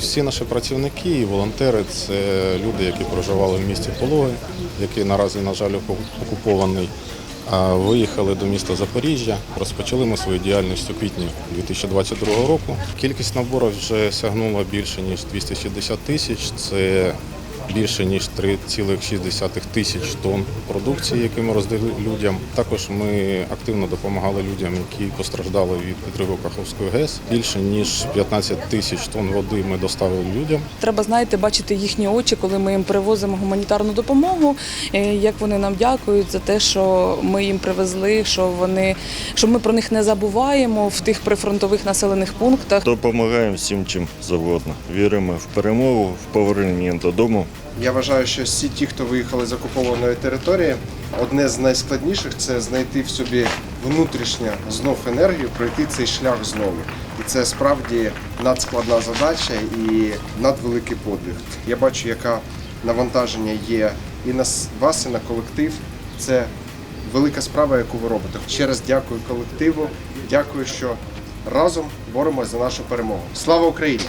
Всі наші працівники і волонтери це люди, які проживали в місті Пологи, який наразі, на жаль, окупований. Виїхали до міста Запоріжжя. Розпочали ми свою діяльність у квітні 2022 року. Кількість наборів вже сягнула більше ніж 260 тисяч. Це більше ніж 3,6 тисяч тонн продукції, які ми роздали людям. Також ми активно допомагали людям, які постраждали від підриву Каховської ГЕС. Більше ніж 15 тисяч тонн води ми доставили людям. Треба, знаєте, бачити їхні очі, коли ми їм привозимо гуманітарну допомогу, е, як вони нам дякують за те, що ми їм привезли, що вони що ми про них не забуваємо в тих прифронтових населених пунктах. Допомагаємо всім чим завгодно. Віримо в перемогу, в повернення додому. Я вважаю, що всі ті, хто виїхали з окупованої території, одне з найскладніших це знайти в собі внутрішню знов енергію, пройти цей шлях знову. І це справді надскладна задача і надвеликий подвиг. Я бачу, яке навантаження є і на вас, і на колектив. Це велика справа, яку ви робите. Ще раз дякую колективу. Дякую, що разом боремось за нашу перемогу. Слава Україні!